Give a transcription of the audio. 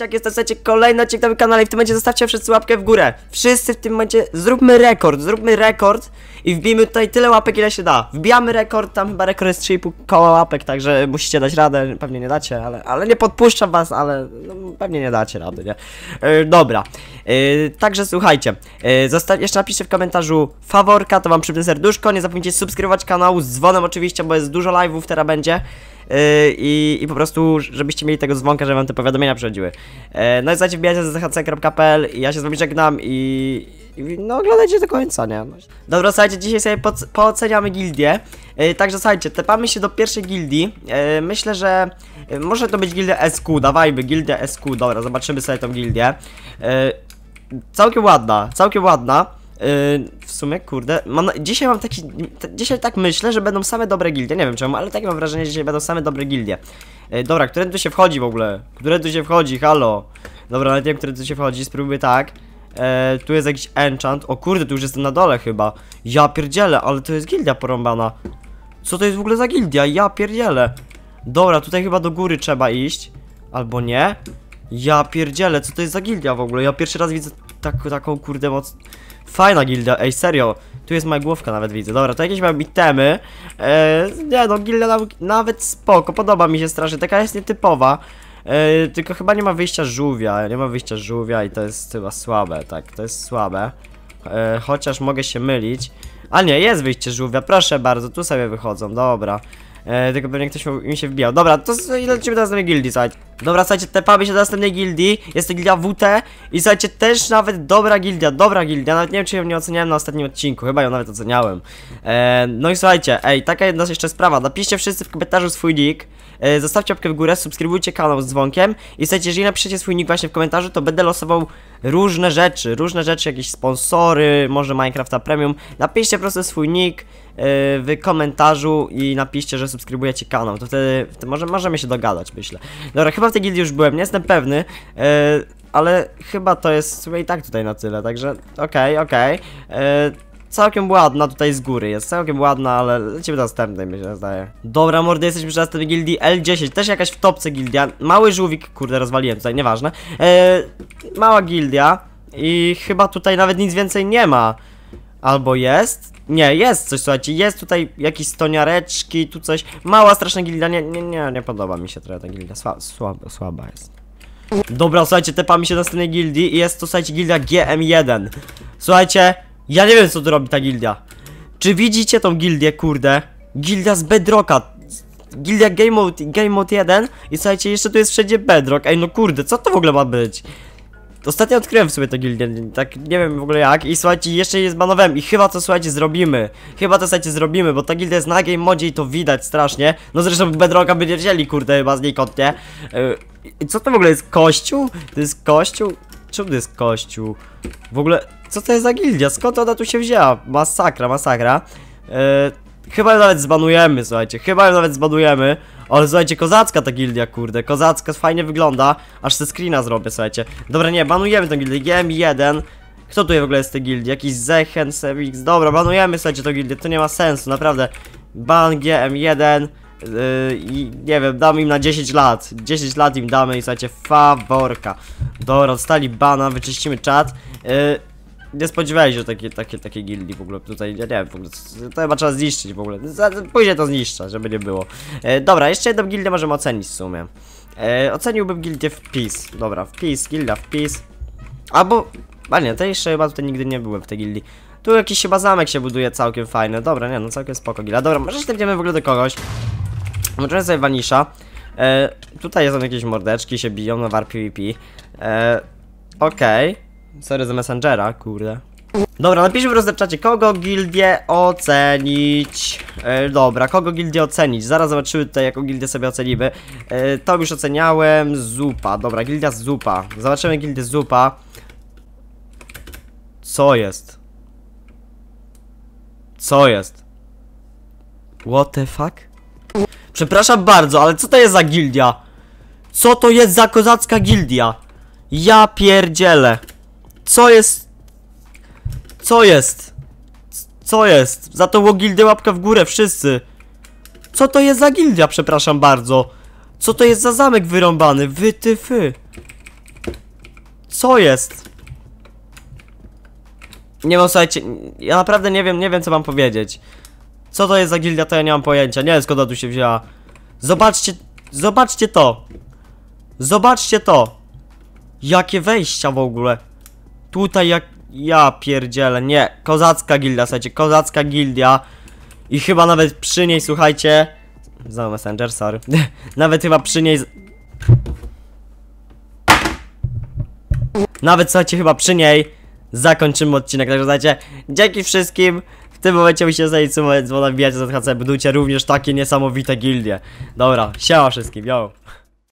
Jak jest to słuchajcie, kolejny odcinek na moim kanale i w tym momencie zostawcie wszyscy łapkę w górę. Wszyscy w tym momencie zróbmy rekord, zróbmy rekord i wbijmy tutaj tyle łapek ile się da. Wbijamy rekord, tam chyba rekord jest 3,5 koła łapek, także musicie dać radę, pewnie nie dacie, ale, ale nie podpuszczam was, ale no, pewnie nie dacie rady, nie? E, dobra, e, także słuchajcie, zosta- jeszcze napiszcie w komentarzu faworka, to wam przypnę serduszko, nie zapomnijcie subskrybować kanału z dzwonem oczywiście, bo jest dużo live'ów teraz będzie. Yy, i, i po prostu, żebyście mieli tego dzwonka, żeby wam te powiadomienia przychodziły. Yy, no i słuchajcie, wbijajcie zhc.pl ja się z wami żegnam i, i no oglądajcie do końca, nie? Dobra, słuchajcie, dzisiaj sobie pooceniamy gildię. Yy, także słuchajcie, tepamy się do pierwszej gildii. Myślę, że może to być gildia SQ, dawajmy, gildia SQ, dobra, zobaczymy sobie tą gildię. Całkiem ładna, całkiem ładna. Yy, w sumie, kurde, mam, dzisiaj mam taki, dzisiaj tak myślę, że będą same dobre gildie, nie wiem czemu, ale takie mam wrażenie, że dzisiaj będą same dobre gildie. Yy, dobra, które tu się wchodzi w ogóle? Które tu się wchodzi, halo? Dobra, nawet nie wiem, które tu się wchodzi, spróbuję tak. Yy, tu jest jakiś enchant, o kurde, tu już jestem na dole chyba. Ja pierdzielę, ale to jest gildia porąbana. Co to jest w ogóle za gildia? Ja pierdzielę. Dobra, tutaj chyba do góry trzeba iść. Albo nie? Ja pierdzielę, co to jest za gildia w ogóle? Ja pierwszy raz widzę tak, taką kurde moc... Fajna gildia, ej serio. Tu jest moja główka nawet widzę. Dobra, to jakieś mam itemy. Eee, nie no, gildia nam, nawet spoko, podoba mi się strasznie. Taka jest nietypowa. Eee, tylko chyba nie ma wyjścia żółwia. Nie ma wyjścia żółwia i to jest chyba słabe, tak, to jest słabe. Eee, chociaż mogę się mylić. A nie, jest wyjście żółwia, proszę bardzo, tu sobie wychodzą, dobra. E, tylko pewnie ktoś mi się wbijał. Dobra, to lecimy do następnej gildii, słuchajcie. Dobra, słuchajcie, tepamy się do następnej gildii. Jest to gildia WT i słuchajcie, też nawet dobra gildia, dobra gildia. Nawet nie wiem, czy ją nie oceniałem na ostatnim odcinku, chyba ją nawet oceniałem. E, no i słuchajcie, ej, taka jedna jeszcze sprawa. Napiszcie wszyscy w komentarzu swój nick. E, zostawcie łapkę w górę, subskrybujcie kanał z dzwonkiem i słuchajcie, jeżeli napiszecie swój nick właśnie w komentarzu, to będę losował różne rzeczy, różne rzeczy, jakieś sponsory, może Minecrafta Premium. Napiszcie po prostu swój nick, e, w komentarzu i napiszcie, że subskrybujecie kanał, to wtedy, może, możemy się dogadać, myślę. Dobra, chyba w tej gildii już byłem, nie jestem pewny, e, ale chyba to jest chyba i tak tutaj na tyle, także okej, okej. E, Całkiem ładna tutaj z góry jest, całkiem ładna, ale lecimy do następnej, mi się zdaje. Dobra, mordy, jesteśmy przy następnej gildii L10, też jakaś w topce gildia. Mały żółwik, kurde, rozwaliłem tutaj, nieważne. E, mała gildia i chyba tutaj nawet nic więcej nie ma. Albo jest? Nie, jest coś, słuchajcie, jest tutaj jakieś stoniareczki, tu coś. Mała, straszna gildia, nie, nie, nie, nie podoba mi się trochę ta gildia, Sła, słaba, słaba jest. Dobra, słuchajcie, tepamy się do następnej gildii i jest to, słuchajcie, gildia GM1. Słuchajcie, ja nie wiem, co tu robi ta gildia. Czy widzicie tą gildię, kurde? Gildia z Bedrocka. Gildia Game Mode, Game Mode 1 i słuchajcie, jeszcze tu jest wszędzie Bedrock. Ej, no kurde, co to w ogóle ma być? Ostatnio odkryłem w sobie tę gildię, tak nie wiem w ogóle jak i słuchajcie, jeszcze je zbanowałem i chyba to słuchajcie zrobimy Chyba to słuchajcie zrobimy, bo ta gildia jest na game modzie i to widać strasznie No zresztą Bedrocka by nie wzięli kurde chyba znikąd, nie? Yy, co to w ogóle jest kościół? To jest kościół? Czemu to jest kościół? W ogóle, co to jest za gildia? Skąd ona tu się wzięła? Masakra, masakra yy, Chyba ją nawet zbanujemy, słuchajcie, chyba ją nawet zbanujemy Ale słuchajcie, kozacka ta gildia, kurde, kozacka, fajnie wygląda Aż se screena zrobię, słuchajcie. Dobra, nie, banujemy tę gildię, GM1 Kto tutaj w ogóle jest tej gildii? Jakiś Zechen, Sevix, dobra, banujemy, słuchajcie, tę gildię, to nie ma sensu, naprawdę. Ban GM1 Yy, I nie wiem, damy im na 10 lat. 10 lat im damy i słuchajcie, faworka. Dobra, dostali bana, wyczyścimy czat. Yy, nie spodziewałem się że takie, takie, takie gildii w ogóle tutaj, ja nie wiem, w ogóle, to chyba trzeba zniszczyć w ogóle, Później to zniszczę, żeby nie było. E, Dobra, jeszcze jedną gildię możemy ocenić w sumie. E, Oceniłbym gildię w PiS, dobra, w PiS, gildia w PiS Albo, a nie, to jeszcze chyba tutaj nigdy nie byłem w tej gildii. Tu jakiś chyba zamek się buduje całkiem fajny, dobra, nie no, całkiem spoko gildia Dobra, może się w ogóle do kogoś. Możemy sobie Vanisha. E, Tutaj są jakieś mordeczki, się biją na war PvP e, Okej Sorry za Messengera, kurde Dobra, napiszmy w rozdepczacie, kogo gildię ocenić e, Dobra, kogo gildię ocenić Zaraz zobaczymy tutaj, jaką gildię sobie ocenimy e, To już oceniałem, Zupa Dobra, gildia Zupa Zobaczymy gildię Zupa Co jest? Co jest? What the fuck? Przepraszam bardzo, ale co to jest za gildia? Co to jest za kozacka gildia? Ja pierdzielę Co jest? Co jest? Co jest? Za tą gildię łapka w górę, wszyscy Co to jest za gildia, przepraszam bardzo? Co to jest za zamek wyrąbany? Wy ty fy Co jest? Nie no, słuchajcie, ja naprawdę nie wiem, nie wiem co mam powiedzieć. Co to jest za gildia, to ja nie mam pojęcia. Nie wiem skąd tu się wzięła. Zobaczcie, zobaczcie to. Zobaczcie to. Jakie wejścia w ogóle. Tutaj jak... Ja pierdzielę, nie. Kozacka gildia, słuchajcie, kozacka gildia. I chyba nawet przy niej, słuchajcie... Znowu messenger, sorry. nawet chyba przy niej... z- Nawet, słuchajcie, chyba przy niej zakończymy odcinek. Także, słuchajcie, dzięki wszystkim. W tym momencie musicie znaleźć sumę dzwona, wbijać ZHC, budujcie również takie niesamowite gildie. Dobra, siema wszystkim, yo.